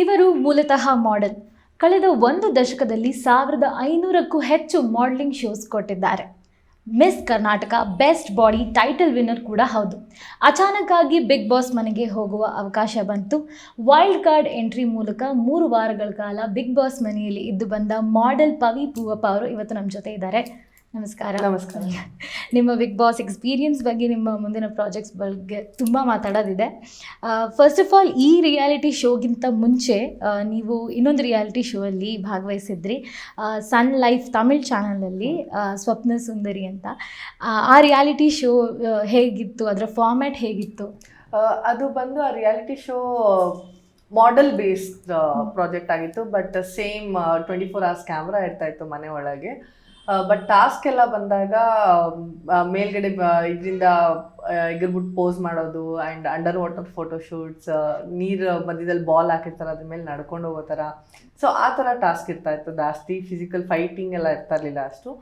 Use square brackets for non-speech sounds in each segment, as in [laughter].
ಇವರು ಮೂಲತಃ ಮಾಡೆಲ್ ಕಳೆದ ಒಂದು ದಶಕದಲ್ಲಿ ಸಾವಿರದ ಐನೂರಕ್ಕೂ ಹೆಚ್ಚು ಮಾಡೆಲಿಂಗ್ ಶೋಸ್ ಕೊಟ್ಟಿದ್ದಾರೆ. Miss Karnataka best body title winner ಕೂಡ ಹೌದು. ಅಚಾನಕ್ಕಾಗಿ ಬಿಗ್ ಬಾಸ್ ಮನೆಗೆ ಹೋಗುವ ಅವಕಾಶ ಬಂತು. ವೈಲ್ಡ್ ಕಾರ್ಡ್ ಎಂಟ್ರಿ ಮೂಲಕ ಮೂರು ವಾರಗಳ ಕಾಲ ಬಿಗ್ ಬಾಸ್ ಮನೆಯಲ್ಲಿ ಇದ್ದು ಬಂದ ಮಾಡೆಲ್ ಪವಿ ಪೂವಪ್ಪ ಅವರು ಇವತ್ತು ನಮ್ಮ ಜೊತೆ ಇದ್ದಾರೆ. ನಮಸ್ಕಾರ. ನಮಸ್ಕಾರ. ನಿಮ್ಮ ಬಿಗ್ ಬಾಸ್ ಎಕ್ಸ್ಪೀರಿಯನ್ಸ್ ಬಗ್ಗೆ ನಿಮ್ಮ ಮುಂದಿನ ಪ್ರಾಜೆಕ್ಟ್ಸ್ ಬಗ್ಗೆ ತುಂಬ ಮಾತಾಡೋದಿದೆ. ಫಸ್ಟ್ ಆಫ್ ಆಲ್ ಈ ರಿಯಾಲಿಟಿ ಶೋಗಿಂತ ಮುಂಚೆ ನೀವು ಇನ್ನೊಂದು ರಿಯಾಲಿಟಿ ಶೋ ಅಲ್ಲಿ ಭಾಗವಹಿಸಿದ್ರಿ. ಸನ್ ಲೈಫ್ ತಮಿಳ್ ಚಾನಲಲ್ಲಿ ಸ್ವಪ್ನ ಸುಂದರಿ ಅಂತ. ಆ, ಆ ರಿಯಾಲಿಟಿ ಶೋ ಹೇಗಿತ್ತು? ಅದರ ಫಾರ್ಮ್ಯಾಟ್ ಹೇಗಿತ್ತು? ಅದು ಬಂದು ಆ reality show model based project ಆಗಿತ್ತು. But same twenty four hours camera ಇರ್ತಾ ಇತ್ತು ಮನೆ ಒಳಗೆ. ಬಟ್ ಟಾಸ್ಕ್ ಎಲ್ಲ ಬಂದಾಗ ಮೇಲ್ಗಡೆ ಇದರಿಂದ ಎಗರ್ಬಿಟ್ಟು ಪೋಸ್ ಮಾಡೋದು and under water photo shoots ನೀರು ಮಧ್ಯದಲ್ಲಿ ಬಾಲ್ ಹಾಕಿರ್ತಾರೆ, ಅದ್ರ ಮೇಲೆ ನಡ್ಕೊಂಡು ಹೋಗೋ ಥರ ಸೊ ಆ ಥರ ಟಾಸ್ಕ್ ಇರ್ತಾ ಇತ್ತು. ಜಾಸ್ತಿ ಫಿಸಿಕಲ್ ಫೈಟಿಂಗ್ ಎಲ್ಲ ಇರ್ತಾ ಇರಲಿಲ್ಲ ಅಷ್ಟು.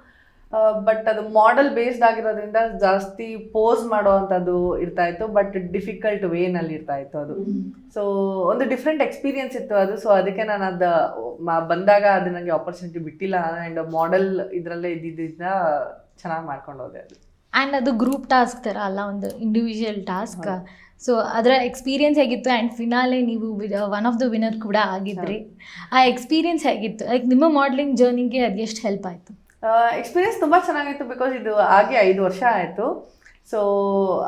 ಬಟ್ ಅದು ಮಾಡೆಲ್ ಬೇಸ್ಡ್ ಆಗಿರೋದ್ರಿಂದ ಜಾಸ್ತಿ ಪೋಸ್ ಮಾಡುವಂಥದ್ದು ಇರ್ತಾ ಇತ್ತು ಬಟ್ ಡಿಫಿಕಲ್ಟ್ ವೇನಲ್ಲಿ ಇರ್ತಾ ಇತ್ತು ಅದು. ಸೊ ಒಂದು ಡಿಫ್ರೆಂಟ್ ಎಕ್ಸ್ಪೀರಿಯನ್ಸ್ ಇತ್ತು ಅದು. ಸೊ ಅದಕ್ಕೆ ನಾನು ಅದು ಬಂದಾಗ ಅದು ನನಗೆ ಆಪರ್ಚುನಿಟಿ ಬಿಟ್ಟಿಲ್ಲ. ಆ್ಯಂಡ್ ಮಾಡೆಲ್ ಇದರಲ್ಲೇ ಇದ್ದಿದ್ದರಿಂದ ಚೆನ್ನಾಗಿ ಮಾಡ್ಕೊಂಡು ಹೋದೆ ಅದು. ಆ್ಯಂಡ್ ಅದು ಗ್ರೂಪ್ ಟಾಸ್ಕ್ ಥರ ಅಲ್ಲ ಒಂದು ಇಂಡಿವಿಜುವಲ್ ಟಾಸ್ಕ್ ಸೊ ಅದರ ಎಕ್ಸ್ಪೀರಿಯನ್ಸ್ ಹೇಗಿತ್ತು? ಆ್ಯಂಡ್ ಫಿನಾಲೆ ನೀವು ಒನ್ ಆಫ್ ದ ವಿನ್ನರ್ ಕೂಡ ಆಗಿದ್ರಿ. ಆ ಎಕ್ಸ್ಪೀರಿಯನ್ಸ್ ಹೇಗಿತ್ತು? ಲೈಕ್ ನಿಮ್ಮ ಮಾಡ್ಲಿಂಗ್ ಜರ್ನಿಗೆ ಅದು ಎಷ್ಟು ಹೆಲ್ಪ್ ಆಯಿತು? ಎಕ್ಸ್ಪೀರಿಯನ್ಸ್ ತುಂಬ ಚೆನ್ನಾಗಿತ್ತು ಬಿಕಾಸ್ ಇದು ಆಗಿ ಐದು ವರ್ಷ ಆಯಿತು. ಸೊ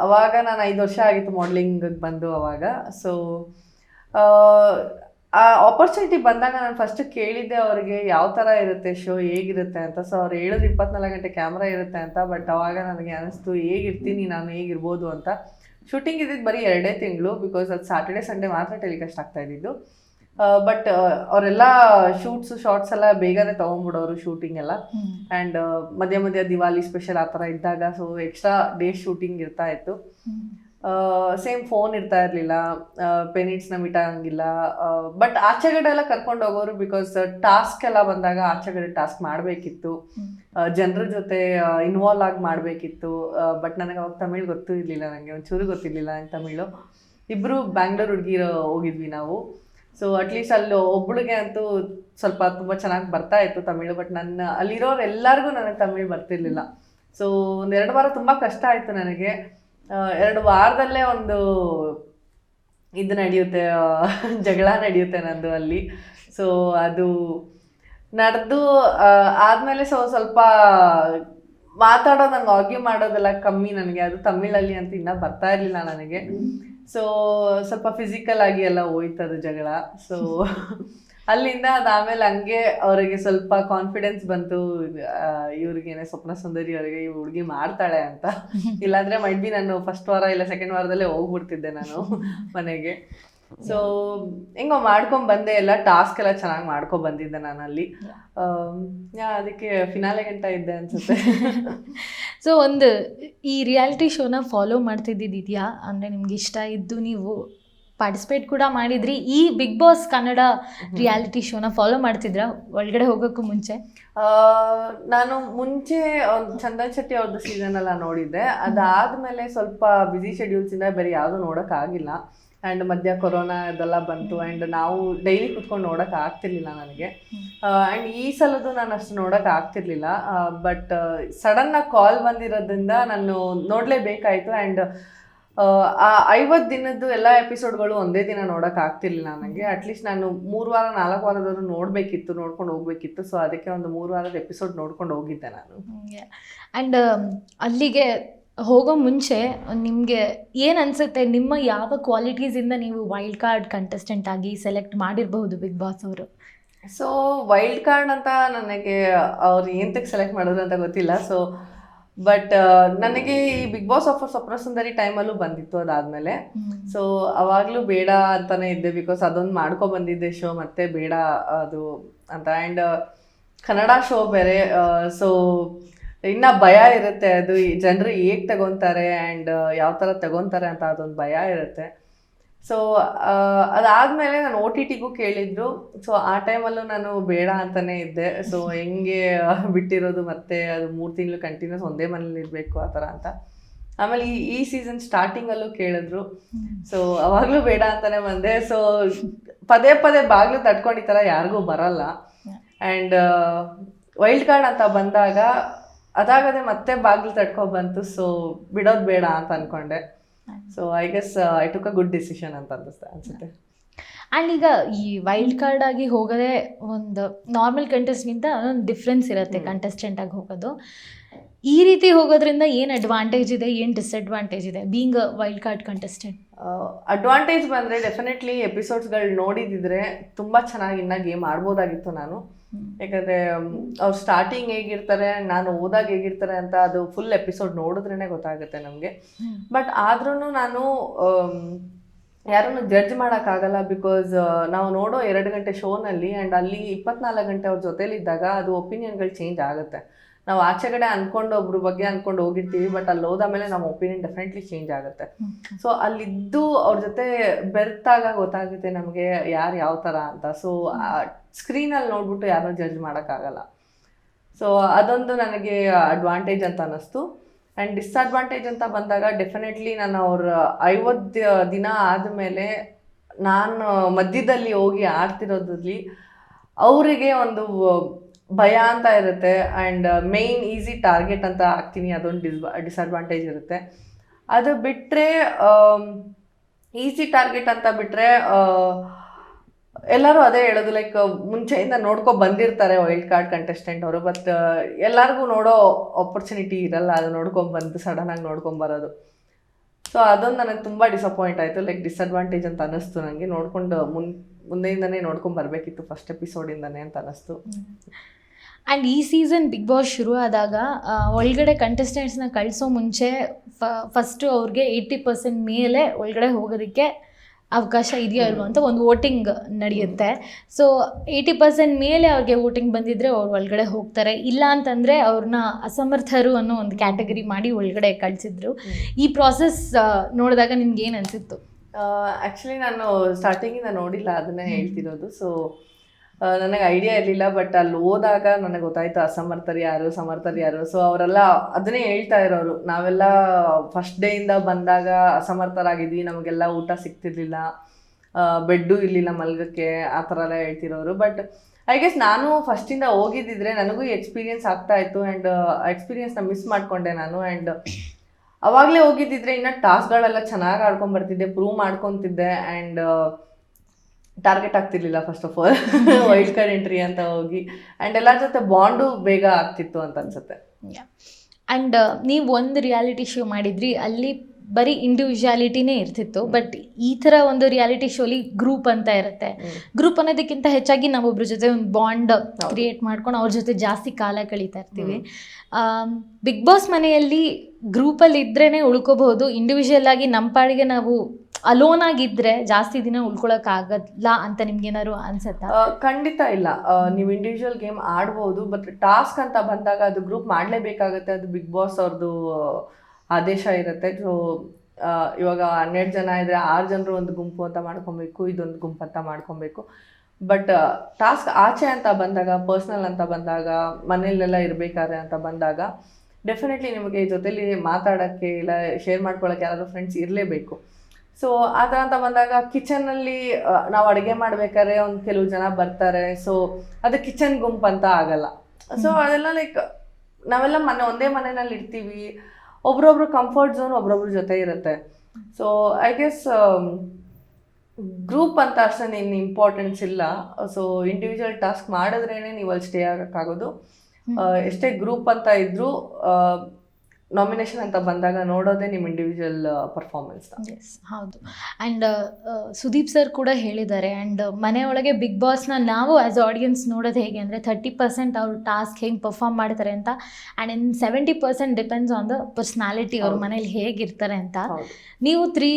ಅವಾಗ ನಾನು ಐದು ವರ್ಷ ಆಗಿತ್ತು ಮಾಡ್ಲಿಂಗ್ ಬಂದು ಅವಾಗ. ಸೊ ಆ ಆಪರ್ಚುನಿಟಿ ಬಂದಾಗ ನಾನು ಫಸ್ಟ್ ಕೇಳಿದ್ದೆ ಅವರಿಗೆ ಯಾವ ಥರ ಇರುತ್ತೆ ಶೋ ಹೇಗಿರುತ್ತೆ ಅಂತ. ಸೊ ಅವ್ರು ಹೇಳಿದ್ರು ಇಪ್ಪತ್ನಾಲ್ಕು ಗಂಟೆ ಕ್ಯಾಮ್ರಾ ಇರುತ್ತೆ ಅಂತ ಬಟ್ ಅವಾಗ ನನಗೆ ಅನಿಸ್ತು, ಹೇಗಿರ್ತೀನಿ ನಾನು, ಹೇಗಿರ್ಬೋದು ಅಂತ. ಶೂಟಿಂಗ್ ಇದ್ದಿದ್ದು ಬರೀ ಎರಡೇ ತಿಂಗಳು ಬಿಕಾಸ್ ಅದು ಸ್ಯಾಟರ್ಡೆ ಸಂಡೇ ಮಾತ್ರ ಟೆಲಿಕಾಸ್ಟ್ ಆಗ್ತಾ ಇದ್ದಿದ್ದು. ಬಟ್ ಅವರೆಲ್ಲ ಶೂಟ್ಸ್ ಶಾರ್ಟ್ಸ್ ಎಲ್ಲ ಬೇಗನೆ ತಗೊಂಡ್ಬಿಡೋರು ಶೂಟಿಂಗ್ ಎಲ್ಲ. ಆ್ಯಂಡ್ ಮಧ್ಯ ಮಧ್ಯ ದಿವಾಲಿ ಸ್ಪೆಷಲ್ ಆ ಥರ ಇದ್ದಾಗ ಸೊ ಎಕ್ಸ್ಟ್ರಾ ಡೇ ಶೂಟಿಂಗ್ ಇರ್ತಾ ಇತ್ತು. ಸೇಮ್ ಫೋನ್ ಇರ್ತಾ ಇರಲಿಲ್ಲ. ಪೆನಿಟ್ಸ್ನ ಆಗಂಗಿಲ್ಲ ಬಟ್ ಆಚೆಗಡೆ ಎಲ್ಲ ಕರ್ಕೊಂಡು ಹೋಗೋರು ಬಿಕಾಸ್ ಟಾಸ್ಕ್ ಎಲ್ಲ ಬಂದಾಗ ಆಚೆಗಡೆ ಟಾಸ್ಕ್ ಮಾಡಬೇಕಿತ್ತು. ಜನರ ಜೊತೆ ಇನ್ವಾಲ್ವ್ ಆಗಿ ಮಾಡಬೇಕಿತ್ತು. ಬಟ್ ನನಗೆ ಅವಾಗ ತಮಿಳ್ ಗೊತ್ತೂ ಇರಲಿಲ್ಲ ನನಗೆ ಒಂಚೂರು ಗೊತ್ತಿರಲಿಲ್ಲ ತಮಿಳು. ಇಬ್ಬರು ಬ್ಯಾಂಗ್ಳೂರ್ ಹುಡುಗಿರು ಹೋಗಿದ್ವಿ ನಾವು. ಸೊ ಅಟ್ಲೀಸ್ಟ್ ಅಲ್ಲಿ ಒಬ್ಬಳಿಗೆ ಅಂತೂ ಸ್ವಲ್ಪ ತುಂಬ ಚೆನ್ನಾಗಿ ಬರ್ತಾ ಇತ್ತು ತಮಿಳು ಬಟ್ ನನ್ನ ಅಲ್ಲಿರೋರು ಎಲ್ಲರಿಗೂ ನನಗೆ ತಮಿಳು ಬರ್ತಿರ್ಲಿಲ್ಲ. ಸೊ ಒಂದು ಎರಡು ವಾರ ತುಂಬ ಕಷ್ಟ ಆಯಿತು ನನಗೆ. ಎರಡು ವಾರದಲ್ಲೇ ಒಂದು ಇದು ನಡೆಯುತ್ತೆ ಜಗಳ ನಡೆಯುತ್ತೆ ನಂದು ಅಲ್ಲಿ. ಸೊ ಅದು ನಡೆದು ಆದಮೇಲೆ ಸೊ ಸ್ವಲ್ಪ ಮಾತಾಡೋದು ನಂಗೆ ಆರ್ಗ್ಯೂ ಮಾಡೋದೆಲ್ಲ ಕಮ್ಮಿ ನನಗೆ. ಅದು ತಮಿಳಲ್ಲಿ ಅಂತ ಇನ್ನೂ ಬರ್ತಾ ಇರಲಿಲ್ಲ ನನಗೆ. ಸೊ ಸ್ವಲ್ಪ ಫಿಸಿಕಲ್ ಆಗಿ ಎಲ್ಲ ಹೋಯ್ತು ಅದು ಜಗಳ. ಸೊ [laughs] ಅಲ್ಲಿಂದ ಅದಾದ್ಮೇಲೆ ಹಂಗೆ ಅವರಿಗೆ ಸ್ವಲ್ಪ ಕಾನ್ಫಿಡೆನ್ಸ್ ಬಂತು. ಇವ್ರಿಗೇನೆ ಸ್ವಪ್ನ ಸುಂದರಿ ಅವರಿಗೆ ಈ ಹುಡುಗಿ ಮಾಡ್ತಾಳೆ ಅಂತ. [laughs] ಇಲ್ಲಾಂದ್ರೆ ಮೈಟ್ ಬಿ ನಾನು ಫಸ್ಟ್ ವಾರ ಇಲ್ಲ ಸೆಕೆಂಡ್ ವಾರದಲ್ಲೇ ಹೋಗ್ಬಿಡ್ತಿದ್ದೆ ನಾನು [laughs] ಮನೆಗೆ. ಸೊ ಹೆಂಗೋ ಮಾಡ್ಕೊಂಡ್ ಬಂದೆ ಎಲ್ಲ ಟಾಸ್ಕ್ ಎಲ್ಲ ಚೆನ್ನಾಗಿ ಮಾಡ್ಕೊಂಡ್ ಬಂದಿದ್ದೆ ನಾನು ಅಲ್ಲಿ ಯಾ, ಅದಕ್ಕೆ ಫಿನಾಲೆ ಗಂಟ ಇದ್ದೆ ಅನ್ಸುತ್ತೆ. [laughs] ಸೊ ಒಂದು ಈ ರಿಯಾಲಿಟಿ ಶೋನ ಫಾಲೋ ಮಾಡ್ತಿದ್ದಿದ್ಯಾ? ಅಂದರೆ ನಿಮ್ಗೆ ಇಷ್ಟ ಇದ್ದು ನೀವು ಪಾರ್ಟಿಸಿಪೇಟ್ ಕೂಡ ಮಾಡಿದ್ರಿ. ಈ ಬಿಗ್ ಬಾಸ್ ಕನ್ನಡ ರಿಯಾಲಿಟಿ ಶೋನ ಫಾಲೋ ಮಾಡ್ತಿದ್ರಾ? ಒಳಗಡೆ ಹೋಗೋಕ್ಕೂ ಮುಂಚೆ? ನಾನು ಮುಂಚೆ ಚಂದನ್ ಶೆಟ್ಟಿ ಅವ್ರದ್ದು ಸೀಸನ್ ಎಲ್ಲ ನೋಡಿದ್ದೆ. ಅದಾದ್ಮೇಲೆ ಸ್ವಲ್ಪ ಬಿಸಿ ಶೆಡ್ಯೂಲ್ಸ್ ಇಂದ ಬೇರೆ ಯಾವುದು ನೋಡಕ್ ಆಗಿಲ್ಲ ಆ್ಯಂಡ್ ಮಧ್ಯ ಕೊರೋನಾ ಇದೆಲ್ಲ ಬಂತು. ಆ್ಯಂಡ್ ನಾವು ಡೈಲಿ ಕುತ್ಕೊಂಡು ನೋಡೋಕೆ ಆಗ್ತಿರ್ಲಿಲ್ಲ ನನಗೆ. ಆ್ಯಂಡ್ ಈ ಸಲದ್ದು ನಾನು ಅಷ್ಟು ನೋಡೋಕೆ ಆಗ್ತಿರ್ಲಿಲ್ಲ. ಬಟ್ ಸಡನ್ ಆಗಿ ಕಾಲ್ ಬಂದಿರೋದ್ರಿಂದ ನಾನು ನೋಡಲೇಬೇಕಾಯಿತು. ಆ್ಯಂಡ್ ಆ ಐವತ್ತು ದಿನದ್ದು ಎಲ್ಲ ಎಪಿಸೋಡ್ಗಳು ಒಂದೇ ದಿನ ನೋಡೋಕೆ ಆಗ್ತಿರ್ಲಿಲ್ಲ ನನಗೆ. ಅಟ್ಲೀಸ್ಟ್ ನಾನು ಮೂರು ವಾರ ನಾಲ್ಕು ವಾರದವರು ನೋಡಬೇಕಿತ್ತು ನೋಡ್ಕೊಂಡು ಹೋಗ್ಬೇಕಿತ್ತು. ಸೊ ಅದಕ್ಕೆ ಒಂದು ಮೂರು ವಾರದ ಎಪಿಸೋಡ್ ನೋಡ್ಕೊಂಡು ಹೋಗಿದ್ದೆ ನಾನು. ಆ್ಯಂಡ್ ಅಲ್ಲಿಗೆ ಹೋಗೋ ಮುಂಚೆ ನಿಮಗೆ ಏನು ಅನಿಸುತ್ತೆ? ನಿಮ್ಮ ಯಾವ ಕ್ವಾಲಿಟೀಸಿಂದ ನೀವು ವೈಲ್ಡ್ ಕಾರ್ಡ್ ಕಂಟೆಸ್ಟೆಂಟ್ ಆಗಿ ಸೆಲೆಕ್ಟ್ ಮಾಡಿರಬಹುದು ಬಿಗ್ ಬಾಸ್ ಅವರು? ಸೊ ವೈಲ್ಡ್ ಕಾರ್ಡ್ ಅಂತ ನನಗೆ ಅವ್ರು ಏಂತಕ್ಕೆ ಸೆಲೆಕ್ಟ್ ಮಾಡಿದ್ರು ಅಂತ ಗೊತ್ತಿಲ್ಲ. ಸೊ ಬಟ್ ನನಗೆ ಈ Bigg Boss offer Swapna Sundari ಟೈಮಲ್ಲೂ ಬಂದಿತ್ತು ಅದಾದಮೇಲೆ. ಸೊ ಅವಾಗಲೂ ಬೇಡ ಅಂತಾನೆ ಇದ್ದೆ ಬಿಕಾಸ್ ಅದೊಂದು ಮಾಡ್ಕೊ ಬಂದಿದ್ದೆ ಶೋ ಮತ್ತೆ ಬೇಡ ಅದು ಅಂತ. ಆ್ಯಂಡ್ ಕನ್ನಡ ಶೋ ಬೇರೆ ಸೊ ಇನ್ನ ಭಯ ಇರುತ್ತೆ ಅದು. ಜನರು ಹೇಗೆ ತಗೊಂತಾರೆ ಆ್ಯಂಡ್ ಯಾವ ಥರ ತಗೊಂತಾರೆ ಅಂತ ಅದೊಂದು ಭಯ ಇರುತ್ತೆ. ಸೊ ಅದಾದಮೇಲೆ ನಾನು ಓ ಟಿ ಟಿಗೂ ಕೇಳಿದ್ರು. ಸೊ ಆ ಟೈಮಲ್ಲೂ ನಾನು ಬೇಡ ಅಂತಲೇ ಇದ್ದೆ. ಸೊ ಹೆಂಗೆ ಬಿಟ್ಟಿರೋದು ಮತ್ತೆ ಅದು ಮೂರು ತಿಂಗಳು ಕಂಟಿನ್ಯೂಸ್ ಒಂದೇ ಮನೇಲಿ ಇರಬೇಕು ಆ ಥರ ಅಂತ. ಆಮೇಲೆ ಈ ಈ ಸೀಸನ್ ಸ್ಟಾರ್ಟಿಂಗಲ್ಲೂ ಕೇಳಿದ್ರು. ಸೊ ಅವಾಗಲೂ ಬೇಡ ಅಂತಲೇ ಬಂದೆ. ಸೊ ಪದೇ ಪದೇ ಬಾಗಿಲು ತಟ್ಕೊಂಡು ಈ ಥರ ಯಾರಿಗೂ ಬರಲ್ಲ. ಆ್ಯಂಡ್ ವೈಲ್ಡ್ ಕಾರ್ಡ್ ಅಂತ ಬಂದಾಗ ಅದಾಗದೆ ಮತ್ತೆ ಬಾಗಿಲು ತಡ್ಕೊ ಬಂತು ಸೊ ಬಿಡೋದು ಬೇಡ ಅಂತ ಅನ್ಕೊಂಡೆ. So I guess I took a good decision ಅಂತ ಅನ್ನಿಸ್ತಾ ಅನ್ಸುತ್ತೆ. ಆ್ಯಂಡ್ ಈಗ ಈ ವೈಲ್ಡ್ ಕಾರ್ಡ್ ಆಗಿ ಹೋಗೋದೇ ಒಂದು ನಾರ್ಮಲ್ ಕಂಟೆಸ್ಟ್ಗಿಂತ ಒಂದು ಡಿಫ್ರೆನ್ಸ್ ಇರುತ್ತೆ ಕಂಟೆಸ್ಟೆಂಟ್ ಆಗಿ ಹೋಗೋದು. ಈ ರೀತಿ ಹೋಗೋದ್ರಿಂದ ಏನು ಅಡ್ವಾಂಟೇಜ್ ಇದೆ ಏನು ಡಿಸ್ಅಡ್ವಾಂಟೇಜ್ ಇದೆ being a wild card contestant advantage ಬಂದರೆ ಡೆಫಿನೆಟ್ಲಿ ಎಪಿಸೋಡ್ಸ್ಗಳು ನೋಡಿದಿದ್ರೆ ತುಂಬ ಚೆನ್ನಾಗಿ ಇನ್ನ ಗೇಮ್ ಆಡ್ಬೋದಾಗಿತ್ತು ನಾನು. ಯಾಕಂದರೆ ಅವ್ರು ಸ್ಟಾರ್ಟಿಂಗ್ ಹೇಗಿರ್ತಾರೆ ನಾನು ಓದಾಗ ಹೇಗಿರ್ತಾರೆ ಅಂತ ಅದು ಫುಲ್ ಎಪಿಸೋಡ್ ನೋಡಿದ್ರೇನೆ ಗೊತ್ತಾಗುತ್ತೆ ನಮಗೆ. ಬಟ್ ಆದ್ರೂ ನಾನು ಯಾರನ್ನು ಜಡ್ಜ್ ಮಾಡೋಕ್ಕಾಗಲ್ಲ ಬಿಕಾಸ್ ನಾವು ನೋಡೋ ಎರಡು ಗಂಟೆ ಶೋನಲ್ಲಿ ಆ್ಯಂಡ್ ಅಲ್ಲಿ ಇಪ್ಪತ್ನಾಲ್ಕು ಗಂಟೆ ಅವ್ರ ಜೊತೆಲಿದ್ದಾಗ ಅದು ಒಪಿನಿಯನ್ಗಳು ಚೇಂಜ್ ಆಗುತ್ತೆ. ನಾವು ಆಚೆಗಡೆ ಅಂದ್ಕೊಂಡು ಒಬ್ರ ಬಗ್ಗೆ ಅಂದ್ಕೊಂಡು ಹೋಗಿರ್ತೀವಿ ಬಟ್ ಅಲ್ಲಿ ಹೋದ ಮೇಲೆ ನಮ್ಮ ಒಪಿನಿಯನ್ ಡೆಫಿನೆಟ್ಲಿ ಚೇಂಜ್ ಆಗುತ್ತೆ. ಸೊ ಅಲ್ಲಿದ್ದು ಅವ್ರ ಜೊತೆ ಬೆರ್ತಾಗ ಗೊತ್ತಾಗುತ್ತೆ ನಮಗೆ ಯಾರು ಯಾವ ಥರ ಅಂತ. ಸೊ ಸ್ಕ್ರೀನಲ್ಲಿ ನೋಡ್ಬಿಟ್ಟು ಯಾರೂ ಜಡ್ಜ್ ಮಾಡೋಕ್ಕಾಗಲ್ಲ. ಸೊ ಅದೊಂದು ನನಗೆ ಅಡ್ವಾಂಟೇಜ್ ಅಂತ ಅನ್ನಿಸ್ತು. ಆ್ಯಂಡ್ ಡಿಸ್ಅಡ್ವಾಂಟೇಜ್ ಅಂತ ಬಂದಾಗ ಡೆಫಿನೆಟ್ಲಿ ನಾನು ಅವ್ರ ಐವತ್ತು ದಿನ ಆದಮೇಲೆ ನಾನು ಮಧ್ಯದಲ್ಲಿ ಹೋಗಿ ಆಡ್ತಿರೋದ್ರಲ್ಲಿ ಅವರಿಗೆ ಒಂದು ಭಯ ಅಂತ ಇರುತ್ತೆ ಆ್ಯಂಡ್ ಮೇಯ್ನ್ ಈಸಿ ಟಾರ್ಗೆಟ್ ಅಂತ ಹಾಕ್ತೀನಿ, ಅದೊಂದು ಡಿಸ್ ಡಿಸ್ಅಡ್ವಾಂಟೇಜ್ ಇರುತ್ತೆ. ಅದು ಬಿಟ್ಟರೆ ಈಸಿ ಟಾರ್ಗೆಟ್ ಅಂತ ಬಿಟ್ಟರೆ ಎಲ್ಲರೂ ಅದೇ ಹೇಳೋದು ಲೈಕ್ ಮುಂಚೆಯಿಂದ ನೋಡ್ಕೊ ಬಂದಿರ್ತಾರೆ ವೈಲ್ಡ್ ಕಾರ್ಡ್ ಕಂಟೆಸ್ಟೆಂಟ್ ಅವರು ಬಟ್ ಎಲ್ಲರಿಗೂ ನೋಡೋ ಆಪರ್ಚುನಿಟಿ ಇರಲ್ಲ, ಅದು ನೋಡ್ಕೊಂಡು ಬಂದು ಸಡನ್ ಆಗಿ ನೋಡ್ಕೊಂಡ್ ಬರೋದು. ಸೊ ಅದೊಂದು ನನಗೆ ತುಂಬ ಡಿಸಪಾಯಿಂಟ್ ಆಯಿತು ಲೈಕ್ ಡಿಸ್ಅಡ್ವಾಂಟೇಜ್ ಅಂತ ಅನ್ನಿಸ್ತು ನನಗೆ ನೋಡ್ಕೊಂಡು ಮುನ್, ಮುಂದೆಯಿಂದನೇ ನೋಡ್ಕೊಂಡು ಬರಬೇಕಿತ್ತು ಫಸ್ಟ್ ಎಪಿಸೋಡಿಂದನೇ ಅಂತ ಅನ್ನಿಸ್ತು. ಆ್ಯಂಡ್ ಈ ಸೀಸನ್ ಬಿಗ್ ಬಾಸ್ ಶುರು ಆದಾಗ ಒಳಗಡೆ ಕಂಟೆಸ್ಟೆಂಟ್ಸ್ನ ಕಳಿಸೋ ಮುಂಚೆ ಫಸ್ಟು ಅವ್ರಿಗೆ ಏಯ್ಟಿ ಪರ್ಸೆಂಟ್ ಮೇಲೆ ಒಳಗಡೆ ಹೋಗೋದಕ್ಕೆ ಅವಕಾಶ ಇದೆಯೋ ಇಲ್ವೋ ಅಂತ ಒಂದು ವೋಟಿಂಗ್ ನಡೆಯುತ್ತೆ. ಸೊ ಏಯ್ಟಿ ಪರ್ಸೆಂಟ್ ಮೇಲೆ ಅವ್ರಿಗೆ ವೋಟಿಂಗ್ ಬಂದಿದ್ರೆ ಅವ್ರು ಒಳಗಡೆ ಹೋಗ್ತಾರೆ. ಇಲ್ಲ ಅಂತಂದರೆ ಅವ್ರನ್ನ ಅಸಮರ್ಥರು ಅನ್ನೋ ಒಂದು ಕ್ಯಾಟಗರಿ ಮಾಡಿ ಒಳಗಡೆ ಕಳಿಸಿದ್ರು. ಈ ಪ್ರಾಸೆಸ್ ನೋಡಿದಾಗ ನಿಮ್ಗೆ ಏನು ಅನಿಸಿತ್ತು? ಆ್ಯಕ್ಚುಲಿ ನಾನು ಸ್ಟಾರ್ಟಿಂಗಿಂದ ನೋಡಿಲ್ಲ ಅದನ್ನೇ ಹೇಳ್ತಿರೋದು. ಸೊ ನನಗೆ ಐಡಿಯಾ ಇರಲಿಲ್ಲ ಬಟ್ ಅಲ್ಲಿ ಹೋದಾಗ ನನಗೆ ಗೊತ್ತಾಯ್ತು ಅಸಮರ್ಥರು ಯಾರು, ಸಮರ್ಥರು ಯಾರು. ಸೊ ಅವರೆಲ್ಲ ಅದನ್ನೇ ಹೇಳ್ತಾ ಇರೋರು. ನಾವೆಲ್ಲ ಫಸ್ಟ್ ಡೇಯಿಂದ ಬಂದಾಗ ಅಸಮರ್ಥರಾಗಿದ್ವಿ, ನಮಗೆಲ್ಲ ಊಟ ಸಿಗ್ತಿರ್ಲಿಲ್ಲ. ಬೆಡ್ಡು ಇರಲಿಲ್ಲ ಮಲ್ಗಕ್ಕೆ, ಆ ಥರ ಎಲ್ಲ ಹೇಳ್ತಿರೋರು. ಬಟ್ ಐ ಗೆಸ್ ನಾನು ಫಸ್ಟಿಂದ ಹೋಗಿದ್ದಿದ್ರೆ ನನಗೂ ಎಕ್ಸ್ಪೀರಿಯನ್ಸ್ ಆಗ್ತಾ ಇತ್ತು ಆ್ಯಂಡ್ ಎಕ್ಸ್ಪೀರಿಯನ್ಸ್ನ ಮಿಸ್ ಮಾಡಿಕೊಂಡೆ ನಾನು. ಆ್ಯಂಡ್ ಅವಾಗಲೇ ಹೋಗಿದ್ದಿದ್ರೆ ಇನ್ನು ಟಾಸ್ಕ್ಗಳೆಲ್ಲ ಚೆನ್ನಾಗಿ ಆಡ್ಕೊಂಬರ್ತಿದ್ದೆ ಪ್ರೂವ್ ಮಾಡ್ಕೊತಿದ್ದೆ. ಆ್ಯಂಡ್ ಟಾರ್ಗೆಟ್ ಆಗ್ತಿರ್ಲಿಲ್ಲ first of all wild card entry ಅಂತ ಹೋಗಿ. ಆ್ಯಂಡ್ ಎಲ್ಲರ ಜೊತೆ ಬಾಂಡು ಬೇಗ ಆಗ್ತಿತ್ತು ಅಂತ ಅನ್ಸುತ್ತೆ ಆ್ಯಂಡ್ ನೀವು ಒಂದು ರಿಯಾಲಿಟಿ ಶೋ ಮಾಡಿದ್ರಿ ಅಲ್ಲಿ ಬರೀ ಇಂಡಿವಿಜುವಾಲಿಟಿನೇ ಇರ್ತಿತ್ತು ಬಟ್ ಈ ಥರ ಒಂದು ರಿಯಾಲಿಟಿ ಶೋಲಿ ಗ್ರೂಪ್ ಅಂತ ಇರುತ್ತೆ. ಗ್ರೂಪ್ ಅನ್ನೋದಕ್ಕಿಂತ ಹೆಚ್ಚಾಗಿ ನಾವೊಬ್ಬರ ಜೊತೆ ಒಂದು ಬಾಂಡ್ ಕ್ರಿಯೇಟ್ ಮಾಡ್ಕೊಂಡು ಅವ್ರ ಜೊತೆ ಜಾಸ್ತಿ ಕಾಲ ಕಳೀತಾ ಇರ್ತೀವಿ. ಬಿಗ್ ಬಾಸ್ ಮನೆಯಲ್ಲಿ ಗ್ರೂಪಲ್ಲಿ ಇದ್ರೇ ಉಳ್ಕೋಬಹುದು ಇಂಡಿವಿಜುವಲ್ ಆಗಿ ನಮ್ಮ ಪಾಡಿಗೆ ನಾವು ಅಲೋನ್ ಆಗಿದ್ರೆ ಜಾಸ್ತಿ ದಿನ ಉಳ್ಕೊಳಕ್ಕಾಗಲ್ಲ ಅಂತ ನಿಮ್ಗೇನಾದ್ರು ಅನ್ಸತ್ತಾ? ಖಂಡಿತ ಇಲ್ಲ. ನೀವು ಇಂಡಿವಿಜುವಲ್ ಗೇಮ್ ಆಡ್ಬೋದು ಬಟ್ ಟಾಸ್ಕ್ ಅಂತ ಬಂದಾಗ ಅದು ಗ್ರೂಪ್ ಮಾಡಲೇಬೇಕಾಗುತ್ತೆ. ಅದು ಬಿಗ್ ಬಾಸ್ ಅವ್ರದ್ದು ಆದೇಶ ಇರುತ್ತೆ. ಸೊ ಇವಾಗ ಹನ್ನೆರಡು ಜನ ಇದ್ರೆ ಆರು ಜನರು ಒಂದು ಗುಂಪು ಅಂತ ಮಾಡ್ಕೊಬೇಕು, ಇದೊಂದು ಗುಂಪು ಅಂತ ಮಾಡ್ಕೊಬೇಕು. ಬಟ್ ಟಾಸ್ಕ್ ಆಚೆ ಅಂತ ಬಂದಾಗ ಪರ್ಸ್ನಲ್ ಅಂತ ಬಂದಾಗ ಮನೇಲೆಲ್ಲ ಇರಬೇಕಾದ್ರೆ ಅಂತ ಬಂದಾಗ ಡೆಫಿನೆಟ್ಲಿ ನಿಮಗೆ ಜೊತೆಲಿ ಮಾತಾಡೋಕ್ಕೆ ಇಲ್ಲ ಶೇರ್ ಮಾಡ್ಕೊಳ್ಳೋಕ್ಕೆ ಯಾರಾದರೂ ಫ್ರೆಂಡ್ಸ್ ಇರಲೇಬೇಕು. ಸೊ ಆ ಥರ ಅಂತ ಬಂದಾಗ ಕಿಚನಲ್ಲಿ ನಾವು ಅಡುಗೆ ಮಾಡ್ಬೇಕಾದ್ರೆ ಒಂದು ಕೆಲವು ಜನ ಬರ್ತಾರೆ. ಸೊ ಅದು ಕಿಚನ್ ಗುಂಪು ಅಂತ ಆಗಲ್ಲ. ಸೊ ಅದೆಲ್ಲ ಲೈಕ್ ನಾವೆಲ್ಲ ಮನೆ ಒಂದೇ ಮನೆಯಲ್ಲಿ ಇರ್ತೀವಿ. ಒಬ್ರೊಬ್ರು ಕಂಫರ್ಟ್ ಝೋನ್ ಒಬ್ರೊಬ್ರ ಜೊತೆ ಇರುತ್ತೆ. ಸೊ ಐ ಗೆಸ್ ಗ್ರೂಪ್ ಅಂತ ಅಷ್ಟೊಂದು ಇಂಪಾರ್ಟೆನ್ಸ್ ಇಲ್ಲ. ಸೊ ಇಂಡಿವಿಜುವಲ್ ಟಾಸ್ಕ್ ಮಾಡಿದ್ರೇನೆ ನೀವು ಅಲ್ಲಿ ಸ್ಟೇ ಆಗೋಕ್ಕಾಗೋದು. ಎಷ್ಟೇ ಗ್ರೂಪ್ ಅಂತ ಇದ್ರೂ ನಾಮಿನೇಷನ್ ಅಂತ ಬಂದಾಗ ನೋಡೋದೇ ನಿಮ್ಮ ಇಂಡಿವಿಜುವಲ್ ಪರ್ಫಾರ್ಮೆನ್ಸ್ ಎಸ್ ಹೌದು. ಆ್ಯಂಡ್ ಸುದೀಪ್ ಸರ್ ಕೂಡ ಹೇಳಿದ್ದಾರೆ ಆ್ಯಂಡ್ ಮನೆಯೊಳಗೆ ಬಿಗ್ ಬಾಸ್ನ ನಾವು ಆ್ಯಸ್ ಆಡಿಯನ್ಸ್ ನೋಡೋದು ಹೇಗೆ ಅಂದರೆ ತರ್ಟಿ ಪರ್ಸೆಂಟ್ ಅವ್ರ ಟಾಸ್ಕ್ ಹೆಂಗೆ ಪರ್ಫಾರ್ಮ್ ಮಾಡ್ತಾರೆ ಅಂತ and in seventy percent depends on the personality ಅವ್ರ. ಮನೇಲಿ ಹೇಗಿರ್ತಾರೆ ಅಂತ. ನೀವು ತ್ರೀ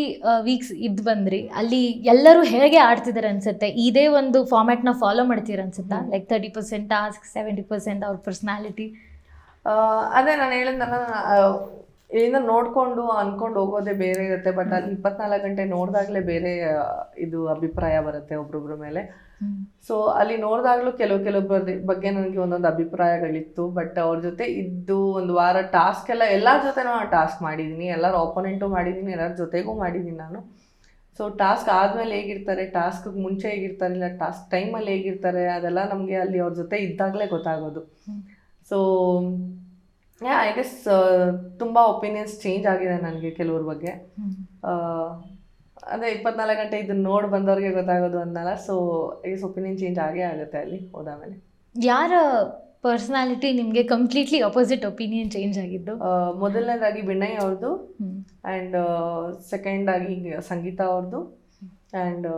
ವೀಕ್ಸ್ ಇದ್ದು ಬಂದ್ರಿ ಅಲ್ಲಿ ಎಲ್ಲರೂ ಹೇಗೆ ಆಡ್ತಿದ್ದಾರೆ ಅನ್ಸುತ್ತೆ? ಇದೇ ಒಂದು ಫಾರ್ಮ್ಯಾಟ್ನ ಫಾಲೋ ಮಾಡ್ತೀರ ಅನ್ಸುತ್ತಾ? Like thirty percent task seventy percent ಅವ್ರ ಪರ್ಸ್ನಾಲಿಟಿ ಅದೇ ನಾನು ಹೇಳಿದ್ನಲ್ಲ ಇಲ್ಲಿಂದ ನೋಡ್ಕೊಂಡು ಅನ್ಕೊಂಡು ಹೋಗೋದೇ ಬೇರೆ ಇರುತ್ತೆ ಬಟ್ ಅಲ್ಲಿ ಇಪ್ಪತ್ನಾಲ್ಕು ಗಂಟೆ ನೋಡಿದಾಗಲೇ ಬೇರೆ ಇದು ಅಭಿಪ್ರಾಯ ಬರುತ್ತೆ ಒಬ್ರೊಬ್ರ ಮೇಲೆ. ಸೊ ಅಲ್ಲಿ ನೋಡಿದಾಗಲೂ ಕೆಲವು ಕೆಲವೊಬ್ಬರ ಬಗ್ಗೆ ನನಗೆ ಒಂದೊಂದು ಅಭಿಪ್ರಾಯಗಳಿತ್ತು ಬಟ್ ಅವ್ರ ಜೊತೆ ಇದ್ದು ಒಂದು ವಾರ ಟಾಸ್ಕ್ ಎಲ್ಲ ಎಲ್ಲರ ಜೊತೆನೂ ನಾನು ಟಾಸ್ಕ್ ಮಾಡಿದ್ದೀನಿ ಎಲ್ಲರ ಆಪೋನೆಂಟು ಮಾಡಿದ್ದೀನಿ ಎಲ್ಲರ ಜೊತೆಗೂ ಮಾಡಿದ್ದೀನಿ ನಾನು. ಸೊ ಟಾಸ್ಕ್ ಆದಮೇಲೆ ಹೇಗಿರ್ತಾರೆ ಟಾಸ್ಕ್ ಮುಂಚೆ ಹೇಗಿರ್ತಾರೆ ಇಲ್ಲ ಟಾಸ್ಕ್ ಟೈಮಲ್ಲಿ ಹೇಗಿರ್ತಾರೆ ಅದೆಲ್ಲ ನಮಗೆ ಅಲ್ಲಿ ಅವ್ರ ಜೊತೆ ಇದ್ದಾಗಲೇ ಗೊತ್ತಾಗೋದು. ಸೊ ಯಾ ಐ ಗೆಸ್ ತುಂಬ ಒಪಿನಿಯನ್ಸ್ ಚೇಂಜ್ ಆಗಿದೆ ನನಗೆ ಕೆಲವ್ರ ಬಗ್ಗೆ. ಅಂದರೆ ಅದೇ ಇಪ್ಪತ್ನಾಲ್ಕು ಗಂಟೆ ಇದನ್ನ ನೋಡಿ ಬಂದವ್ರಿಗೆ ಗೊತ್ತಾಗೋದು ಅಂದಲ್ಲ so I guess opinion change ಆಗೇ ಆಗುತ್ತೆ ಅಲ್ಲಿ ಹೋದಾಮೇಲೆ. ಯಾರ ಪರ್ಸನಾಲಿಟಿ ನಿಮಗೆ ಕಂಪ್ಲೀಟ್ಲಿ ಅಪೋಸಿಟ್ ಒಪಿನಿಯನ್ ಚೇಂಜ್ ಆಗಿದ್ದು? ಮೊದಲನೇದಾಗಿ ವಿನಯ್ ಅವ್ರದ್ದು ಆ್ಯಂಡ್ ಸೆಕೆಂಡ್ ಆಗಿ ಸಂಗೀತ ಅವ್ರದ್ದು ಆ್ಯಂಡ್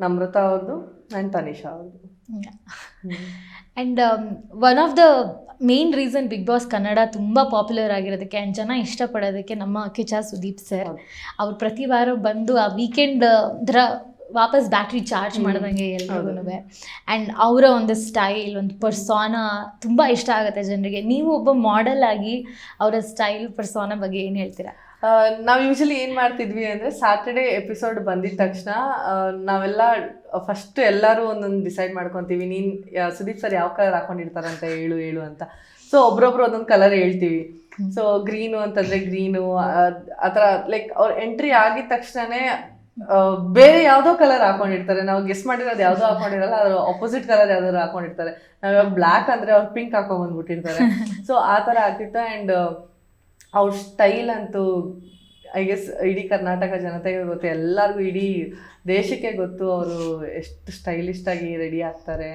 ನಮ್ರತಾ ಅವ್ರದ್ದು ಆ್ಯಂಡ್ ತನಿಷಾ ಅವ್ರದ್ದು and one of the main reason Bigg Boss Kannada ತುಂಬ ಪಾಪ್ಯುಲರ್ ಆಗಿರೋದಕ್ಕೆ ಆ್ಯಂಡ್ ಜನ ಇಷ್ಟಪಡೋದಕ್ಕೆ ನಮ್ಮ ಕಿಚ ಸುದೀಪ್ ಸರ್. ಅವ್ರು ಪ್ರತಿ ವಾರ ಬಂದು ಆ ವೀಕೆಂಡ್ ದರ ವಾಪಸ್ ಬ್ಯಾಟ್ರಿ ಚಾರ್ಜ್. ಮಾಡ್ದಂಗೆ ಎಲ್ರಿಗೂ. ಆ್ಯಂಡ್ ಅವರ ಒಂದು ಸ್ಟೈಲ್ ಒಂದು ಪರ್ಸಾನ ತುಂಬ ಇಷ್ಟ ಆಗುತ್ತೆ ಜನರಿಗೆ ನೀವು ಒಬ್ಬ ಮಾಡಲ್ ಆಗಿ ಅವರ ಸ್ಟೈಲ್ ಪರ್ಸಾನ ಬಗ್ಗೆ ಏನು ಹೇಳ್ತೀರಾ ನಾವು ಯೂಶಲಿ ಏನು ಮಾಡ್ತಿದ್ವಿ ಅಂದರೆ ಸ್ಯಾಟರ್ಡೆ ಎಪಿಸೋಡ್ ಬಂದಿದ ತಕ್ಷಣ ನಾವೆಲ್ಲ ಫಸ್ಟ್ ಎಲ್ಲರೂ ಒಂದೊಂದು ಡಿಸೈಡ್ ಮಾಡ್ಕೊತೀವಿ, ನೀನು ಸುದೀಪ್ ಸರ್ ಯಾವ ಕಲರ್ ಹಾಕೊಂಡಿರ್ತಾರಂತ ಹೇಳು ಹೇಳು ಅಂತ. ಸೊ ಒಬ್ರೊಬ್ರು ಒಂದೊಂದು ಕಲರ್ ಹೇಳ್ತೀವಿ. ಸೊ ಗ್ರೀನು ಅಂತಂದ್ರೆ ಗ್ರೀನು ಆ ಥರ ಲೈಕ್ ಅವ್ರು ಎಂಟ್ರಿ ಆಗಿದ ತಕ್ಷಣವೇ ಬೇರೆ ಯಾವುದೋ ಕಲರ್ ಹಾಕೊಂಡಿರ್ತಾರೆ. ನಾವು ಗೆಸ್ ಮಾಡಿರೋದು ಯಾವುದೋ ಹಾಕೊಂಡಿರಲ್ಲ, ಅದ್ರ ಆಪೋಸಿಟ್ ಕಲರ್ ಯಾವ್ದಾದ್ರು ಹಾಕೊಂಡಿರ್ತಾರೆ. ನಾವು ಬ್ಲ್ಯಾಕ್ ಅಂದ್ರೆ ಅವ್ರು ಪಿಂಕ್ ಹಾಕೊಂಡ್ ಬಂದ್ಬಿಟ್ಟಿರ್ತಾರೆ ಸೊ ಆ ಥರ ಆಗ್ತಿತ್ತು. ಆ್ಯಂಡ್ ಅವ್ರ ಸ್ಟೈಲ್ ಅಂತೂ ಐ ಗೆಸ್ ಇಡೀ ಕರ್ನಾಟಕ ಜನತೆಗೆ ಗೊತ್ತು ಎಲ್ಲರಿಗೂ ಇಡೀ ದೇಶಕ್ಕೆ ಗೊತ್ತು ಅವರು ಎಷ್ಟು ಸ್ಟೈಲಿಷ್ಟಾಗಿ ರೆಡಿ ಆಗ್ತಾರೆ.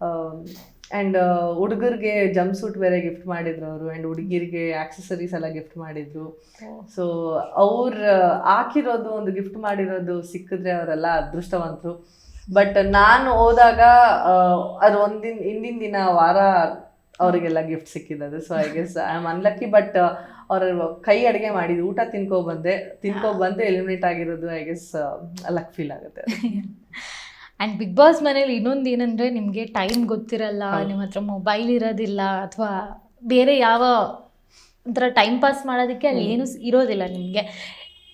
ಆ್ಯಂಡ್ ಹುಡುಗರಿಗೆ ಜಂಪ್ ಸೂಟ್ ಬೇರೆ ಗಿಫ್ಟ್ ಮಾಡಿದ್ರು ಅವರು ಆ್ಯಂಡ್ ಹುಡುಗಿರಿಗೆ ಆಕ್ಸೆಸರೀಸ್ ಎಲ್ಲ ಗಿಫ್ಟ್ ಮಾಡಿದ್ರು. ಸೊ ಅವ್ರು ಹಾಕಿರೋದು ಒಂದು ಗಿಫ್ಟ್ ಮಾಡಿರೋದು ಸಿಕ್ಕಿದ್ರೆ ಅವರೆಲ್ಲ ಅದೃಷ್ಟವಂತರು. ಬಟ್ ನಾನು ಹೋದಾಗ ಅದು ಒಂದಿನ ಹಿಂದಿನ ದಿನ ವಾರ ಅವರಿಗೆಲ್ಲ ಗಿಫ್ಟ್ ಸಿಕ್ಕಿದ್ದು so I guess I am unlucky but ಅವ್ರ ಕೈ ಅಡುಗೆ ಮಾಡಿದ್ದು ಊಟ ತಿನ್ಕೊ ಬಂದೆ ತಿನ್ಕೊ ಬಂದೆ ಎಲಿಮಿನೇಟ್ ಆಗಿರೋದು ಐ ಗೆಸ್ ಲಕ್ ಫೀಲ್ ಆಗುತ್ತೆ. ಆ್ಯಂಡ್ ಬಿಗ್ ಬಾಸ್ ಮನೇಲಿ ಇನ್ನೊಂದು ಏನಂದರೆ ನಿಮಗೆ ಟೈಮ್ ಗೊತ್ತಿರಲ್ಲ. ನಿಮ್ಮ ಹತ್ರ ಮೊಬೈಲ್ ಇರೋದಿಲ್ಲ ಅಥವಾ ಬೇರೆ ಯಾವ ಒಂಥರ ಟೈಮ್ ಪಾಸ್ ಮಾಡೋದಕ್ಕೆ ಅಲ್ಲಿ. ಏನು ಇರೋದಿಲ್ಲ ನಿಮಗೆ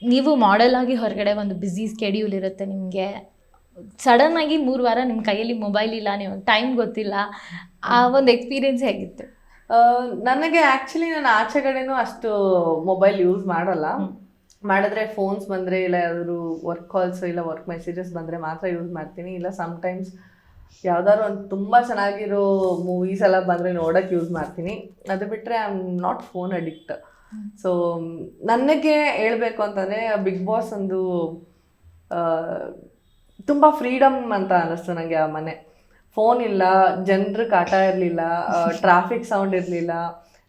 ನೀವು ಮಾಡೆಲ್ ಆಗಿ ಹೊರಗಡೆ ಒಂದು ಬ್ಯುಸಿ ಸ್ಕೆಡ್ಯೂಲ್ ಇರುತ್ತೆ ನಿಮಗೆ ಸಡನ್ ಆಗಿ ಮೂರು ವಾರ ನಿಮ್ಮ ಕೈಯಲ್ಲಿ ಮೊಬೈಲ್ ಇಲ್ಲ ನೀವು ಟೈಮ್ ಗೊತ್ತಿಲ್ಲ. ಆ ಒಂದು ಎಕ್ಸ್ಪೀರಿಯೆನ್ಸ್ ಹೇಗಿತ್ತು? ನನಗೆ ಆ್ಯಕ್ಚುಲಿ ನಾನು ಆಚೆಗಡೆನೂ ಅಷ್ಟು ಮೊಬೈಲ್ ಯೂಸ್ ಮಾಡಲ್ಲ. ಮಾಡಿದ್ರೆ ಫೋನ್ಸ್ ಬಂದರೆ ಇಲ್ಲ ಯಾವ್ದಾದ್ರು ವರ್ಕ್ ಕಾಲ್ಸ್ ಇಲ್ಲ ವರ್ಕ್ ಮೆಸೇಜಸ್ ಬಂದರೆ ಮಾತ್ರ ಯೂಸ್ ಮಾಡ್ತೀನಿ. ಇಲ್ಲ ಸಮ್ಟೈಮ್ಸ್ ಯಾವ್ದಾದ್ರು ಒಂದು ತುಂಬ ಚೆನ್ನಾಗಿರೋ ಮೂವೀಸ್ ಎಲ್ಲ ಬಂದರೆ ನೋಡೋಕ್ಕೆ ಯೂಸ್ ಮಾಡ್ತೀನಿ. ಅದು ಬಿಟ್ಟರೆ I am not phone addict. So ನನಗೆ ಹೇಳಬೇಕು ಅಂತಂದರೆ ಬಿಗ್ ಬಾಸ್ ಒಂದು ತುಂಬ ಫ್ರೀಡಮ್ ಅಂತ ಅನ್ನಿಸ್ತು ನನಗೆ ಆ ಮನೆ. ಫೋನ್ ಇಲ್ಲ, ಜನರ ಕಾಟ ಇರಲಿಲ್ಲ ಟ್ರಾಫಿಕ್ ಸೌಂಡ್ ಇರಲಿಲ್ಲ.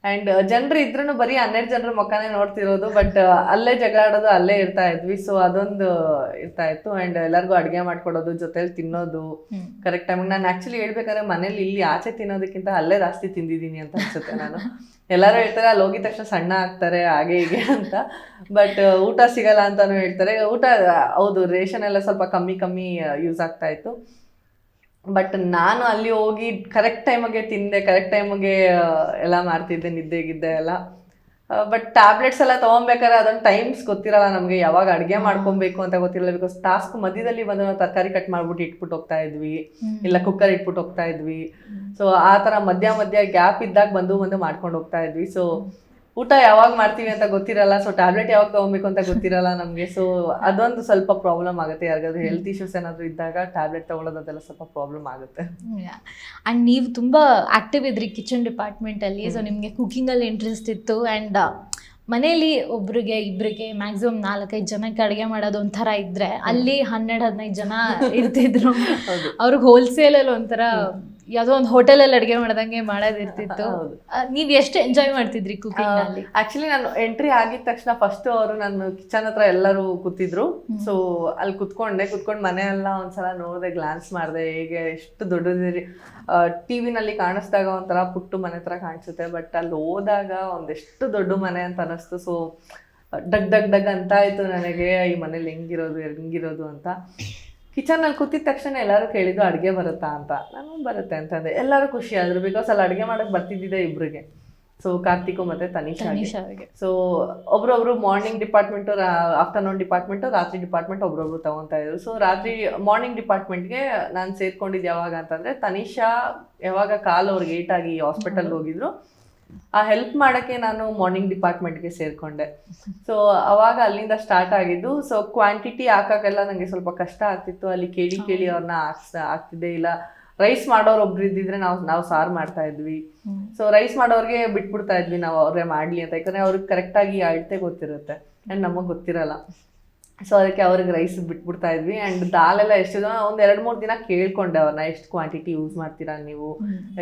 ಆ್ಯಂಡ್ ಜನರು ಇದ್ರೂ ಬರೀ ಹನ್ನೆರಡು ಜನರ ಮುಖಾನೇ ನೋಡ್ತಿರೋದು ಬಟ್ ಅಲ್ಲೇ ಜಗಳಾಡೋದು ಅಲ್ಲೇ ಇರ್ತಾ ಇದ್ವಿ. ಸೊ ಅದೊಂದು ಇರ್ತಾ ಇತ್ತು. ಅಂಡ್ ಎಲ್ಲರಿಗೂ ಅಡುಗೆ ಮಾಡ್ಕೊಡೋದು ಜೊತೆಲಿ ತಿನ್ನೋದು. ಕರೆಕ್ಟ್ ಟೈಮಿಗೆ ನಾನು ಆ್ಯಕ್ಚುಲಿ ಹೇಳ್ಬೇಕಾದ್ರೆ ಮನೇಲಿ ಇಲ್ಲಿ ಆಚೆ ತಿನ್ನೋದಕ್ಕಿಂತ ಅಲ್ಲೇ ಜಾಸ್ತಿ ತಿಂದಿದ್ದೀನಿ ಅಂತ ಅನ್ಸುತ್ತೆ ನಾನು. ಎಲ್ಲರೂ ಹೇಳ್ತಾರೆ ಅಲ್ಲಿ ಹೋಗಿದ ತಕ್ಷಣ ಸಣ್ಣ ಆಗ್ತಾರೆ ಹಾಗೆ ಹೀಗೆ ಅಂತ. ಬಟ್ ಊಟ ಸಿಗಲ್ಲ ಅಂತಾನು ಹೇಳ್ತಾರೆ. ಊಟ ಹೌದು ರೇಷನ್ ಎಲ್ಲ ಸ್ವಲ್ಪ ಕಮ್ಮಿ ಕಮ್ಮಿ ಯೂಸ್ ಆಗ್ತಾ ಇತ್ತು. ಬಟ್ ನಾನು ಅಲ್ಲಿ ಹೋಗಿ ಕರೆಕ್ಟ್ ಟೈಮಿಗೆ ತಿಂದೆ ಕರೆಕ್ಟ್ ಟೈಮಿಗೆ ಎಲ್ಲ ಮಾಡ್ತಿದ್ದೆ ನಿದ್ದೆ ಗಿದ್ದೆ ಎಲ್ಲ. ಬಟ್ ಟ್ಯಾಬ್ಲೆಟ್ಸ್ ಎಲ್ಲ ತೊಗೊಬೇಕಾದ್ರೆ ಅದೊಂದು ಟೈಮ್ಸ್ ಗೊತ್ತಿರಲ್ಲ ನಮಗೆ ಯಾವಾಗ ಅಡುಗೆ ಮಾಡ್ಕೊಬೇಕು ಅಂತ ಗೊತ್ತಿರಲ್ಲ ಬಿಕಾಸ್ ಟಾಸ್ಕ್ ಮಧ್ಯದಲ್ಲಿ ಬಂದು ನಾವು ತರಕಾರಿ ಕಟ್ ಮಾಡ್ಬಿಟ್ಟು ಇಟ್ಬಿಟ್ಟು ಹೋಗ್ತಾ ಇದ್ವಿ. ಇಲ್ಲ ಕುಕ್ಕರ್ ಇಟ್ಬಿಟ್ಟು ಹೋಗ್ತಾ ಇದ್ವಿ. ಸೊ ಆ ಥರ ಮಧ್ಯ ಮಧ್ಯ ಗ್ಯಾಪ್ ಇದ್ದಾಗ ಬಂದು ಬಂದು ಮಾಡ್ಕೊಂಡು ಹೋಗ್ತಾ ಇದ್ವಿ. ಸೊ ಊಟ ಯಾವಾಗ ಮಾಡ್ತೀವಿ ಅಂತ ಗೊತ್ತಿರಲ್ಲ ಸೊ ಟ್ಯಾಬ್ಲೆಟ್ ಯಾವಾಗ ತಗೊಬೇಕು ಅಂತ ಗೊತ್ತಿರಲ್ಲ ನಮಗೆ. ಸೊ ಅದೊಂದು ಸ್ವಲ್ಪ ಪ್ರಾಬ್ಲಮ್ ಆಗುತ್ತೆ. ಯಾರಿಗಾದ್ರೂ ಹೆಲ್ತ್ ಇಶ್ಯೂಸ್ ಏನಾದರೂ ಇದ್ದಾಗ ಟ್ಯಾಬ್ಲೆಟ್ ತಗೊಳ್ಳೋದಂತೆಲ್ಲ ಸ್ವಲ್ಪ ಪ್ರಾಬ್ಲಮ್ ಆಗುತ್ತೆ. ಆ್ಯಂಡ್ ನೀವು ತುಂಬ ಆಕ್ಟಿವ್ ಇದ್ರಿ ಕಿಚನ್ ಡಿಪಾರ್ಟ್ಮೆಂಟಲ್ಲಿ ಸೊ ನಿಮಗೆ ಕುಕಿಂಗಲ್ಲಿ ಇಂಟ್ರೆಸ್ಟ್ ಇತ್ತು. ಆ್ಯಂಡ್ ಮನೇಲಿ ಒಬ್ರಿಗೆ ಇಬ್ಬರಿಗೆ ಮ್ಯಾಕ್ಸಿಮಮ್ ನಾಲ್ಕೈದು ಜನಕ್ಕೆ ಅಡುಗೆ ಮಾಡೋದು ಒಂಥರ ಇದ್ದರೆ ಅಲ್ಲಿ ಹನ್ನೆರಡು ಹದಿನೈದು ಜನ [laughs] ಇರ್ತಿದ್ರು. ಅವ್ರಿಗೆ ಹೋಲ್ಸೇಲಲ್ಲಿ ಒಂಥರ ಯಾವುದೋ ಒಂದು ಹೋಟೆಲಲ್ಲಿ ಅಡುಗೆ ಮಾಡ್ದಂಗೆ ಮಾಡೋದಿರ್ತಿತ್ತು. ನೀವು ಎಷ್ಟು ಎಂಜಾಯ್ ಮಾಡ್ತಿದ್ರಿ ಕುಕಿಂಗ್ನಲ್ಲಿ ಆಕ್ಚುಲಿ ನಾನು ಎಂಟ್ರಿ ಆಗಿದ ತಕ್ಷಣ ಫಸ್ಟ್ ಅವರು ನನ್ನ ಕಿಚನ್ ಹತ್ರ ಎಲ್ಲರೂ ಕೂತಿದ್ರು. ಸೊ ಅಲ್ಲಿ ಕುತ್ಕೊಂಡೆ ಕುತ್ಕೊಂಡು ಮನೆ ಎಲ್ಲ ಒಂದ್ಸಲ ನೋಡಿದೆ ಗ್ಲಾನ್ಸ್ ಮಾಡಿದೆ ಹೇಗೆ ಎಷ್ಟು ದೊಡ್ಡದಿರಿ ಟಿ ವಿನಲ್ಲಿ ಕಾಣಿಸ್ದಾಗ ಒಂಥರ ಪುಟ್ಟು ಮನೆ ಹತ್ರ ಕಾಣಿಸುತ್ತೆ ಬಟ್ ಅಲ್ಲಿ ಹೋದಾಗ ಒಂದೆಷ್ಟು ದೊಡ್ಡ ಮನೆ ಅಂತ ಅನ್ನಿಸ್ತು ಸೊ ಡಗ್ ಡಗ್ ಡಗ್ ಅಂತ ಆಯ್ತು ನನಗೆ ಈ ಮನೇಲಿ ಹೆಂಗಿರೋದು ಹೆಂಗಿರೋದು? ಅಂತ. ಕಿಚನಲ್ಲಿ ಕೂತಿದ ತಕ್ಷಣ ಎಲ್ಲರೂ ಕೇಳಿದ್ದು ಅಡುಗೆ ಬರುತ್ತಾ ಅಂತ. ನಾನು ಬರುತ್ತೆ ಅಂತಂದೆ. ಎಲ್ಲರೂ ಖುಷಿ ಆದ್ರು ಬಿಕಾಸ್ ಅಲ್ಲಿ ಅಡುಗೆ ಮಾಡಕ್ಕೆ ಬರ್ತಿದ್ದಿದೆ ಇಬ್ಬರಿಗೆ ಸೊ ಕಾರ್ತಿಕು ಮತ್ತೆ ತನಿಷಾ ತನಿಷಾ ಅವರಿಗೆ ಸೊ ಒಬ್ರೊಬ್ರು ಮಾರ್ನಿಂಗ್ ಡಿಪಾರ್ಟ್ಮೆಂಟು ಆಫ್ಟರ್ನೂನ್ ಡಿಪಾರ್ಟ್ಮೆಂಟು ರಾತ್ರಿ ಡಿಪಾರ್ಟ್ಮೆಂಟ್ ಒಬ್ರೊಬ್ರು ತಗೊಂತಾ ಇದ್ರು. ಸೊ ರಾತ್ರಿ ಮಾರ್ನಿಂಗ್ ಡಿಪಾರ್ಟ್ಮೆಂಟ್ಗೆ ನಾನು ಸೇರ್ಕೊಂಡಿದ್ದು ಯಾವಾಗ ಅಂತಂದ್ರೆ ತನಿಷಾ ಯಾವಾಗ ಕಾಲು ಅವ್ರಿಗೆ ಏಟಾಗಿ ಹಾಸ್ಪಿಟಲ್ಗೆ ಹೋಗಿದ್ರು. ಆ ಹೆಲ್ಪ್ ಮಾಡೋಕ್ಕೆ ನಾನು ಮಾರ್ನಿಂಗ್ ಡಿಪಾರ್ಟ್ಮೆಂಟ್ಗೆ ಸೇರ್ಕೊಂಡೆ. ಸೊ ಅವಾಗ ಅಲ್ಲಿಂದ ಸ್ಟಾರ್ಟ್ ಆಗಿದ್ದು ಸೊ ಕ್ವಾಂಟಿಟಿ ಹಾಕೋಕ್ಕೆಲ್ಲ ನನಗೆ ಸ್ವಲ್ಪ ಕಷ್ಟ ಆಗ್ತಿತ್ತು. ಅಲ್ಲಿ ಕೇಳಿ ಕೇಳಿ ಅವ್ರನ್ನ ಹಾಕ್ಸ್ ಆಗ್ತಿದ್ದೆ ಇಲ್ಲ. ರೈಸ್ ಮಾಡೋರು ಒಬ್ರು ಇದ್ದಿದ್ರೆ ನಾವು ನಾವು ಸಾರು ಮಾಡ್ತಾ ಇದ್ವಿ. ಸೊ ರೈಸ್ ಮಾಡೋರಿಗೆ ಬಿಟ್ಬಿಡ್ತಾ ಇದ್ವಿ ನಾವು ಅವ್ರೇ ಮಾಡ್ಲಿ ಅಂತ. ಯಾಕಂದ್ರೆ ಅವ್ರಿಗೆ ಕರೆಕ್ಟಾಗಿ ಅಳತೆ ಗೊತ್ತಿರುತ್ತೆ. ಆ್ಯಂಡ್ ನಮಗೆ ಗೊತ್ತಿರಲ್ಲ. ಸೊ ಅದಕ್ಕೆ ಅವ್ರಿಗೆ ರೈಸ್ ಬಿಟ್ಬಿಡ್ತಾ ಇದ್ವಿ. ಆ್ಯಂಡ್ ದಾಲೆಲ್ಲ ಎಷ್ಟು ಜನ ಒಂದು ಎರಡು ಮೂರು ದಿನ ಕೇಳ್ಕೊಂಡೆ ಅವ್ರನ್ನ ಎಷ್ಟು ಕ್ವಾಂಟಿಟಿ ಯೂಸ್ ಮಾಡ್ತೀರಾ ನೀವು?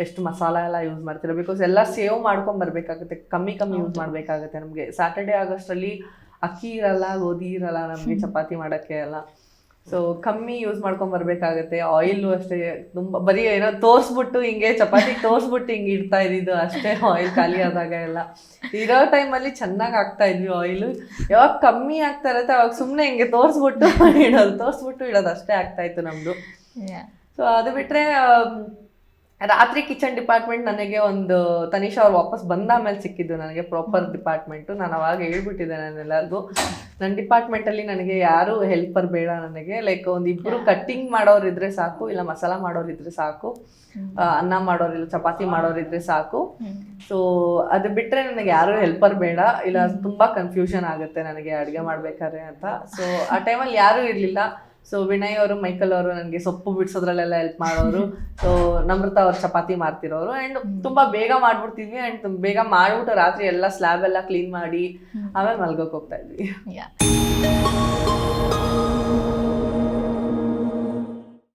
ಎಷ್ಟು ಮಸಾಲ ಎಲ್ಲ ಯೂಸ್ ಮಾಡ್ತೀರಾ? ಬಿಕಾಸ್ ಎಲ್ಲ ಸೇವ್ ಮಾಡ್ಕೊಂಡು ಬರಬೇಕಾಗುತ್ತೆ. ಕಮ್ಮಿ ಕಮ್ಮಿ ಯೂಸ್ ಮಾಡ್ಬೇಕಾಗುತ್ತೆ ನಮಗೆ. ಸ್ಯಾಟರ್ಡೆ ಆಗೋಷ್ಟರಲ್ಲಿ ಅಕ್ಕಿ ಇರಲ್ಲ ಗೋಧಿ ಇರಲ್ಲ ನಮಗೆ ಚಪಾತಿ ಮಾಡೋಕ್ಕೆ ಎಲ್ಲ. ಸೊ ಕಮ್ಮಿ ಯೂಸ್ ಮಾಡ್ಕೊಂಡ್ ಬರ್ಬೇಕಾಗತ್ತೆ. ಆಯಿಲ್ ಅಷ್ಟೇ ತುಂಬಾ ಬರೀ ಏನೋ ತೋರ್ಸ್ಬಿಟ್ಟು ಹಿಂಗೆ ಚಪಾತಿ ತೋರ್ಸ್ಬಿಟ್ಟು ಹಿಂಗೆ ಇಡ್ತಾ ಇದ್ದಿದ್ದು ಅಷ್ಟೇ ಆಯಿಲ್ ಖಾಲಿ ಆದಾಗ ಎಲ್ಲ. ಇರೋ ಟೈಮಲ್ಲಿ ಚೆನ್ನಾಗಿ ಆಗ್ತಾ ಇದ್ವಿ ಆಯಿಲ್ ಯಾವಾಗ ಕಮ್ಮಿ ಆಗ್ತಾ ಇರತ್ತೆ ಅವಾಗ ಸುಮ್ಮನೆ ಹಿಂಗೆ ತೋರ್ಸ್ಬಿಟ್ಟು [laughs] ಇಡೋದು ತೋರ್ಸ್ಬಿಟ್ಟು ಇಡೋದು ಅಷ್ಟೇ ಆಗ್ತಾ ಇತ್ತು ನಮ್ದು. ಸೊ ಅದು ಬಿಟ್ರೆ ರಾತ್ರಿ ಕಿಚನ್ ಡಿಪಾರ್ಟ್ಮೆಂಟ್ ನನಗೆ ಒಂದು ತನಿಷಾ ಅವ್ರು ವಾಪಸ್ ಮೇಲೆ ಸಿಕ್ಕಿದ್ದು ನನಗೆ ಪ್ರಾಪರ್ ಡಿಪಾರ್ಟ್ಮೆಂಟು ನಾನು ಅವಾಗ ಹೇಳ್ಬಿಟ್ಟಿದ್ದೆ ನಾನೆಲ್ಲರಿಗೂ ನನ್ನ ಡಿಪಾರ್ಟ್ಮೆಂಟಲ್ಲಿ ನನಗೆ ಯಾರು ಹೆಲ್ಪರ್ ಬೇಡ ನನಗೆ. ಲೈಕ್ ಒಂದು ಇಬ್ಬರು ಕಟ್ಟಿಂಗ್ ಮಾಡೋರಿದ್ರೆ ಸಾಕು ಇಲ್ಲ ಮಸಾಲ ಮಾಡೋರಿದ್ರೆ ಸಾಕು ಅನ್ನ ಮಾಡೋರು ಇಲ್ಲ ಚಪಾತಿ ಮಾಡೋರಿದ್ರೆ ಸಾಕು. ಸೊ ಅದು ಬಿಟ್ರೆ ನನಗೆ ಯಾರು ಹೆಲ್ಪರ್ ಬೇಡ. ಇಲ್ಲ ತುಂಬಾ ಕನ್ಫ್ಯೂಷನ್ ಆಗುತ್ತೆ ನನಗೆ ಅಡುಗೆ ಮಾಡ್ಬೇಕಾದ್ರೆ ಅಂತ. ಸೊ ಆ ಟೈಮಲ್ಲಿ ಯಾರೂ ಇರಲಿಲ್ಲ. ಸೊ ವಿನಯ್ ಅವರು ಮೈಕಲ್ ಅವರು ನನಗೆ ಸೊಪ್ಪು ಬಿಡಿಸೋದ್ರಲ್ಲೆಲ್ಲ ಹೆಲ್ಪ್ ಮಾಡೋರು. ಸೊ ನಮ್ರತ ಅವ್ರು ಚಪಾತಿ ಮಾಡ್ತಿರೋರು. ಆ್ಯಂಡ್ ತುಂಬ ಬೇಗ ಮಾಡ್ಬಿಡ್ತಿದ್ವಿ. ಆ್ಯಂಡ್ ಬೇಗ ಮಾಡಿಬಿಟ್ಟು ರಾತ್ರಿ ಎಲ್ಲ ಸ್ಲ್ಯಾಬ್ ಎಲ್ಲ ಕ್ಲೀನ್ ಮಾಡಿ ಆಮೇಲೆ ಮಲ್ಗೋಕೆ ಹೋಗ್ತಾ ಇದ್ವಿ.